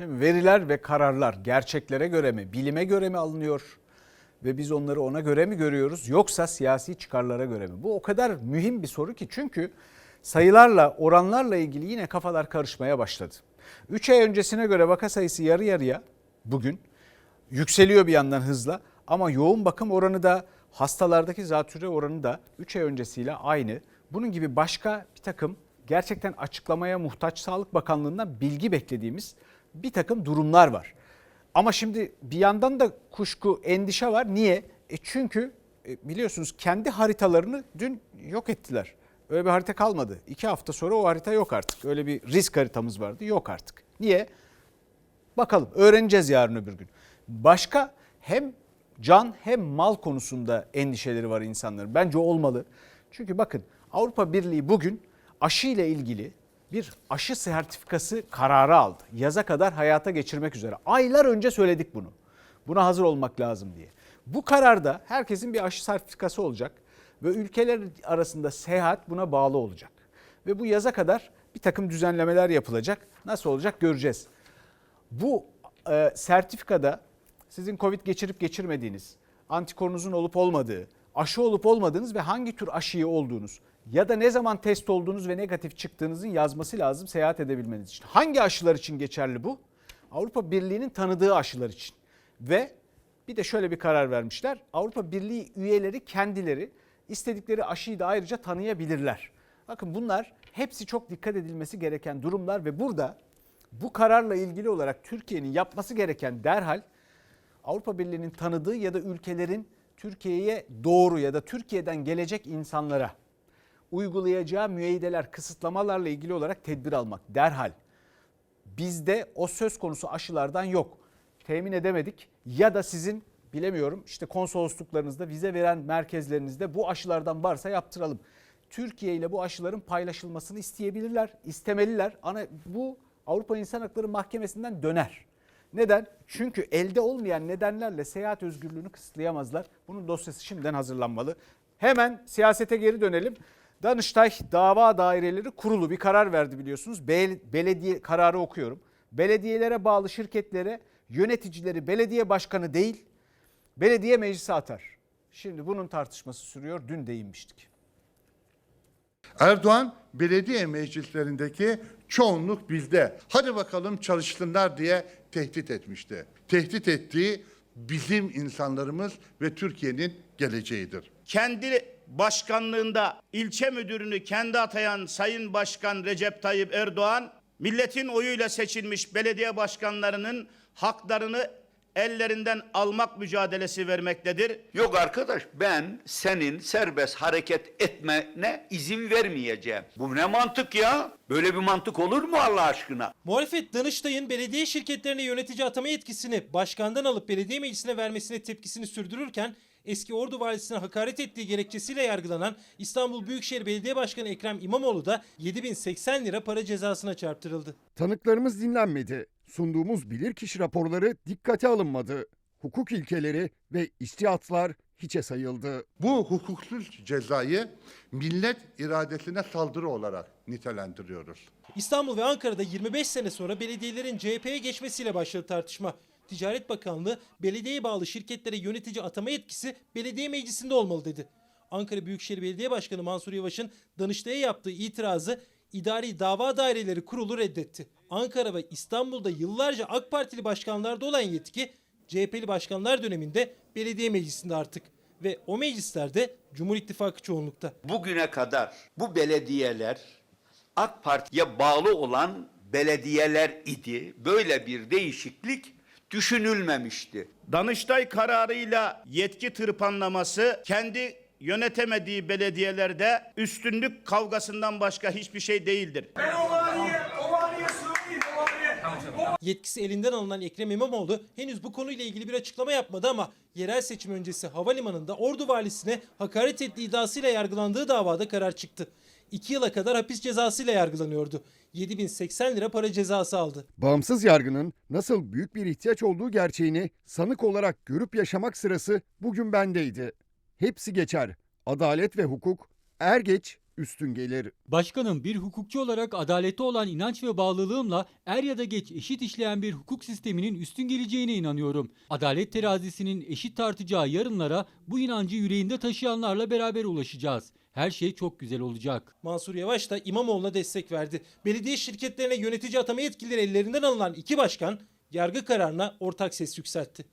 Şimdi veriler ve kararlar gerçeklere göre mi, bilime göre mi alınıyor ve biz onları ona göre mi görüyoruz yoksa siyasi çıkarlara göre mi? Bu o kadar mühim bir soru ki çünkü sayılarla, oranlarla ilgili yine kafalar karışmaya başladı. 3 ay öncesine göre vaka sayısı yarı yarıya bugün yükseliyor bir yandan hızla ama yoğun bakım oranı da hastalardaki zatürre oranı da 3 ay öncesiyle aynı. Bunun gibi başka bir takım gerçekten açıklamaya muhtaç Sağlık Bakanlığı'ndan bilgi beklediğimiz bir takım durumlar var. Ama şimdi bir yandan da kuşku, endişe var. Niye? E çünkü e, biliyorsunuz kendi haritalarını dün yok ettiler. Öyle bir harita kalmadı. İki hafta sonra o harita yok artık. Öyle bir risk haritamız vardı. Yok artık. Niye? Bakalım öğreneceğiz yarın öbür gün. Başka hem can hem mal konusunda endişeleri var insanların. Bence olmalı. Çünkü bakın Avrupa Birliği bugün aşı ile ilgili bir aşı sertifikası kararı aldı. Yaza kadar hayata geçirmek üzere. Aylar önce söyledik bunu. Buna hazır olmak lazım diye. Bu kararda herkesin bir aşı sertifikası olacak ve ülkeler arasında seyahat buna bağlı olacak. Ve bu yaza kadar bir takım düzenlemeler yapılacak. Nasıl olacak göreceğiz. Bu e, sertifikada sizin Covid geçirip geçirmediğiniz, antikorunuzun olup olmadığı, aşı olup olmadığınız ve hangi tür aşıyı olduğunuz ya da ne zaman test olduğunuz ve negatif çıktığınızın yazması lazım seyahat edebilmeniz için. Hangi aşılar için geçerli bu? Avrupa Birliği'nin tanıdığı aşılar için. Ve bir de şöyle bir karar vermişler. Avrupa Birliği üyeleri kendileri istedikleri aşıyı da ayrıca tanıyabilirler. Bakın bunlar hepsi çok dikkat edilmesi gereken durumlar ve burada bu kararla ilgili olarak Türkiye'nin yapması gereken derhal Avrupa Birliği'nin tanıdığı ya da ülkelerin Türkiye'ye doğru ya da Türkiye'den gelecek insanlara uygulayacağı müeyyideler, kısıtlamalarla ilgili olarak tedbir almak derhal. Bizde o söz konusu aşılardan yok. Temin edemedik ya da sizin bilemiyorum işte konsolosluklarınızda vize veren merkezlerinizde bu aşılardan varsa yaptıralım. Türkiye ile bu aşıların paylaşılmasını isteyebilirler, istemeliler. Ana bu Avrupa İnsan Hakları Mahkemesi'nden döner. Neden? Çünkü elde olmayan nedenlerle seyahat özgürlüğünü kısıtlayamazlar. Bunun dosyası şimdiden hazırlanmalı. Hemen siyasete geri dönelim. Danıştay Dava Daireleri Kurulu bir karar verdi biliyorsunuz. Be- belediye kararı okuyorum. Belediyelere bağlı şirketlere yöneticileri belediye başkanı değil, belediye meclisi atar. Şimdi bunun tartışması sürüyor. Dün değinmiştik. Erdoğan belediye meclislerindeki çoğunluk bizde. Hadi bakalım çalışsınlar diye tehdit etmişti. Tehdit ettiği bizim insanlarımız ve Türkiye'nin geleceğidir. kendi başkanlığında ilçe müdürünü kendi atayan Sayın Başkan Recep Tayyip Erdoğan, milletin oyuyla seçilmiş belediye başkanlarının haklarını ellerinden almak mücadelesi vermektedir. Yok arkadaş ben senin serbest hareket etmene izin vermeyeceğim. Bu ne mantık ya? Böyle bir mantık olur mu Allah aşkına? Muhalefet Danıştay'ın belediye şirketlerine yönetici atama yetkisini başkandan alıp belediye meclisine vermesine tepkisini sürdürürken eski Ordu valisine hakaret ettiği gerekçesiyle yargılanan İstanbul Büyükşehir Belediye Başkanı Ekrem İmamoğlu da 7080 lira para cezasına çarptırıldı. Tanıklarımız dinlenmedi. Sunduğumuz bilirkişi raporları dikkate alınmadı. Hukuk ilkeleri ve istihatlar hiçe sayıldı. Bu hukuksuz cezayı millet iradesine saldırı olarak nitelendiriyoruz. İstanbul ve Ankara'da 25 sene sonra belediyelerin CHP'ye geçmesiyle başladı tartışma. Ticaret Bakanlığı belediyeye bağlı şirketlere yönetici atama yetkisi belediye meclisinde olmalı dedi. Ankara Büyükşehir Belediye Başkanı Mansur Yavaş'ın Danıştay'a yaptığı itirazı İdari Dava Daireleri Kurulu reddetti. Ankara ve İstanbul'da yıllarca AK Partili başkanlarda olan yetki CHP'li başkanlar döneminde belediye meclisinde artık ve o meclislerde Cumhur İttifakı çoğunlukta. Bugüne kadar bu belediyeler AK Parti'ye bağlı olan belediyeler idi. Böyle bir değişiklik düşünülmemişti. Danıştay kararıyla yetki tırpanlaması kendi yönetemediği belediyelerde üstünlük kavgasından başka hiçbir şey değildir. Yetkisi elinden alınan Ekrem İmamoğlu henüz bu konuyla ilgili bir açıklama yapmadı ama yerel seçim öncesi havalimanında Ordu valisine hakaret ettiği iddiasıyla yargılandığı davada karar çıktı. 2 yıla kadar hapis cezasıyla yargılanıyordu. 7080 lira para cezası aldı. Bağımsız yargının nasıl büyük bir ihtiyaç olduğu gerçeğini sanık olarak görüp yaşamak sırası bugün bendeydi. Hepsi geçer. Adalet ve hukuk er geç üstün gelir. Başkanım bir hukukçu olarak adalete olan inanç ve bağlılığımla er ya da geç eşit işleyen bir hukuk sisteminin üstün geleceğine inanıyorum. Adalet terazisinin eşit tartacağı yarınlara bu inancı yüreğinde taşıyanlarla beraber ulaşacağız. Her şey çok güzel olacak. Mansur Yavaş da İmamoğlu'na destek verdi. Belediye şirketlerine yönetici atama yetkileri ellerinden alınan iki başkan yargı kararına ortak ses yükseltti.